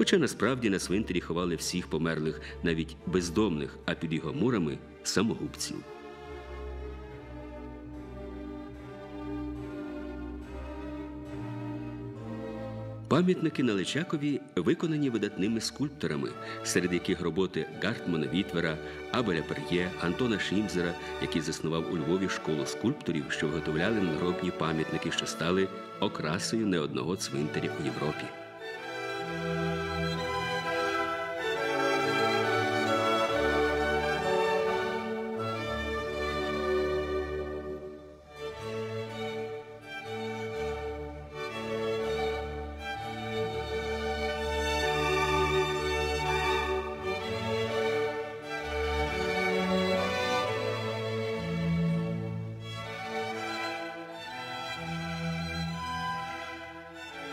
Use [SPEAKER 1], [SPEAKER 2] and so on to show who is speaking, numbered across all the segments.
[SPEAKER 1] Хоча насправді на цвинтарі ховали всіх померлих, навіть бездомних, а під його мурами самогубців. Пам'ятники на Личакові виконані видатними скульпторами, серед яких роботи Гартмана Вітвера, Абеля Пер'є, Антона Шімзера, який заснував у Львові школу скульпторів, що виготовляли надгробні пам'ятники, що стали окрасою не одного цвинтаря у Європі.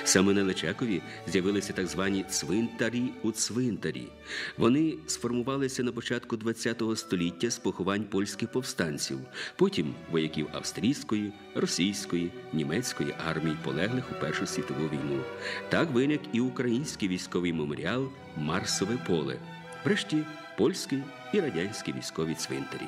[SPEAKER 1] Саме на Личакові з'явилися так звані цвинтарі у цвинтарі. Вони сформувалися на початку ХХ століття з поховань польських повстанців, потім вояків австрійської, російської, німецької армій, полеглих у Першу світову війну. Так виник і український військовий меморіал Марсове поле, врешті польський і радянські військові цвинтарі.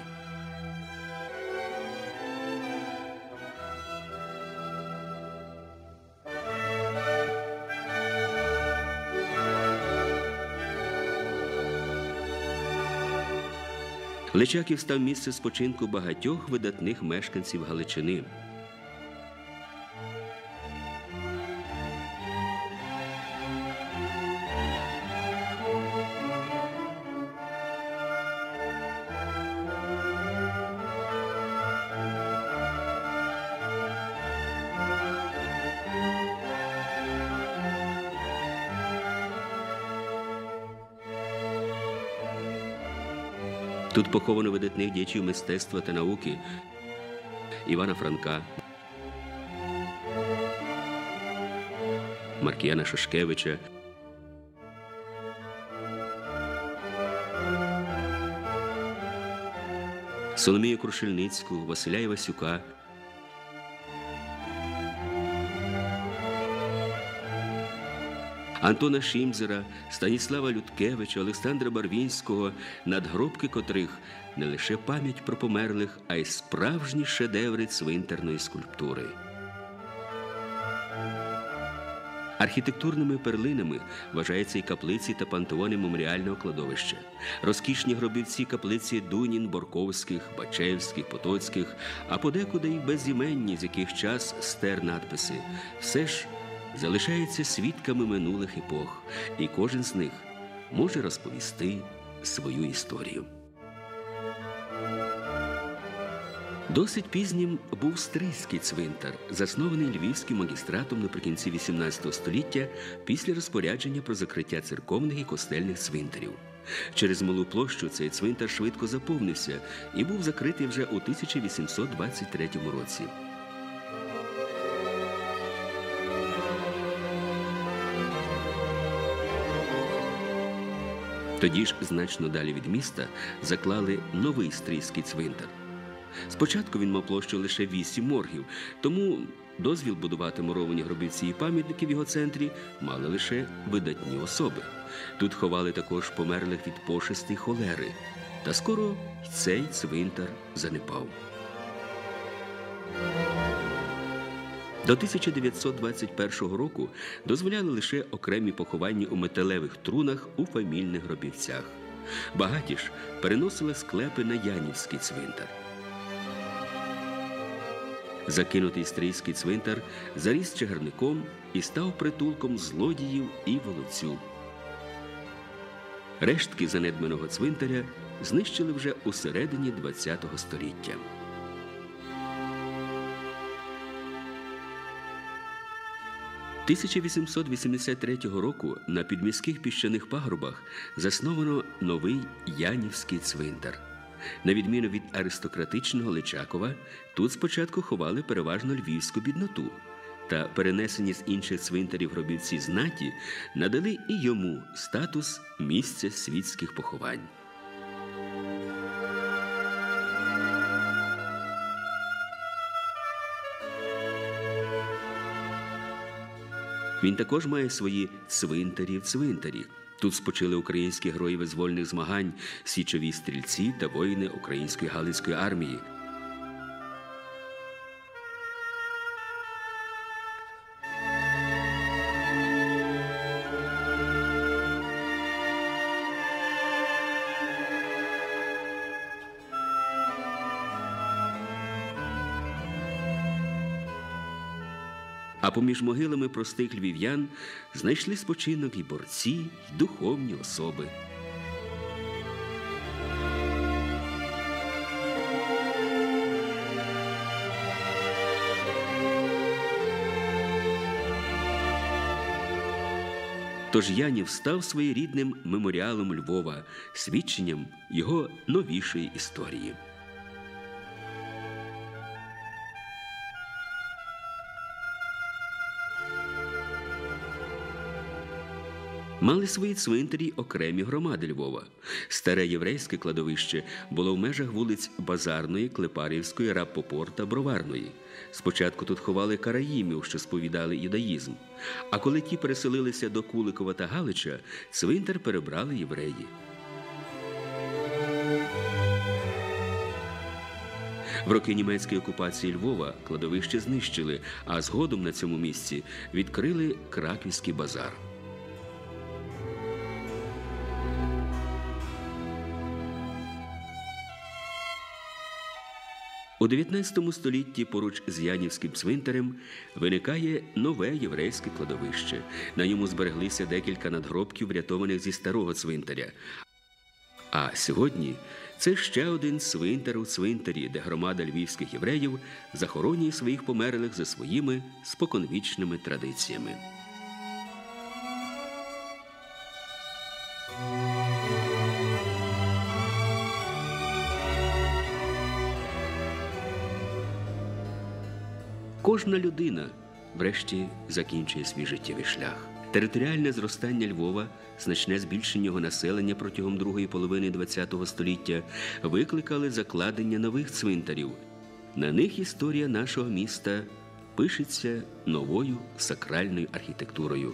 [SPEAKER 1] Личаків став місце спочинку багатьох видатних мешканців Галичини. Тут поховано видатних діячів мистецтва та науки Івана Франка, Маркіяна Шушкевича, Соломію Крушельницьку, Василя Івасюка. Антона Шімзера, Станіслава Людкевича, Олександра Барвінського, надгробки котрих не лише пам'ять про померлих, а й справжні шедеври цвинтарної скульптури. Архітектурними перлинами вважаються і каплиці та пантеони меморіального кладовища, розкішні гробівці каплиці Дунін, Борковських, Бачевських, Потоцьких, а подекуди й безіменні, з яких час стер надписи. Все ж залишаються свідками минулих епох, і кожен з них може розповісти свою історію. Досить пізнім був Стрийський цвинтар, заснований львівським магістратом наприкінці XVIII століття після розпорядження про закриття церковних і костельних цвинтарів. Через малу площу цей цвинтар швидко заповнився і був закритий вже у 1823 році. Тоді ж, значно далі від міста, заклали новий стрийський цвинтар. Спочатку він мав площу лише вісім моргів, тому дозвіл будувати муровані гробівці і пам'ятники в його центрі мали лише видатні особи. Тут ховали також померлих від пошести холери. Та скоро цей цвинтар занепав. До 1921 року дозволяли лише окремі поховання у металевих трунах у фамільних гробівцях. Багаті ж переносили склепи на Янівський цвинтар. Закинутий стрийський цвинтар заріс чагарником і став притулком злодіїв і волоцю. Рештки занедбаного цвинтаря знищили вже у середині ХХ століття. 1883 року на підміських піщаних пагорбах засновано новий Янівський цвинтар. На відміну від аристократичного Личакова, тут спочатку ховали переважно львівську бідноту, та перенесені з інших цвинтарів гробівці знаті надали і йому статус місця світських поховань. Він також має свої цвинтарі в цвинтарі. Тут спочили українські герої визвольних змагань, січові стрільці та воїни української галицької армії. А поміж могилами простих львів'ян знайшли спочинок і борці, й духовні особи. Тож Янів став своєрідним меморіалом Львова, свідченням його новішої історії. Мали свої цвинтарі окремі громади Львова. Старе єврейське кладовище було в межах вулиць Базарної, Клепарівської, Раппопор та Броварної. Спочатку тут ховали караїмів, що сповідали юдаїзм. А коли ті переселилися до Куликова та Галича, цвинтар перебрали євреї. В роки німецької окупації Львова кладовище знищили, а згодом на цьому місці відкрили Краківський базар. У 19 столітті поруч з Янівським цвинтарем виникає нове єврейське кладовище. На ньому збереглися декілька надгробків, врятованих зі старого цвинтаря. А сьогодні це ще один цвинтар у цвинтарі, де громада львівських євреїв захоронює своїх померлих за своїми споконвічними традиціями. Кожна людина, врешті, закінчує свій життєвий шлях. Територіальне зростання Львова, значне збільшення його населення протягом другої половини ХХ століття викликали закладення нових цвинтарів. На них історія нашого міста пишеться новою сакральною архітектурою.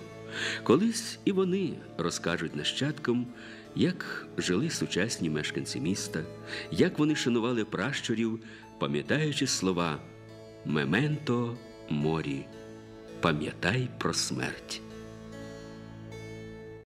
[SPEAKER 1] Колись і вони розкажуть нащадкам, як жили сучасні мешканці міста, як вони шанували пращурів, пам'ятаючи слова Мементо морі, пам'ятай про смерть.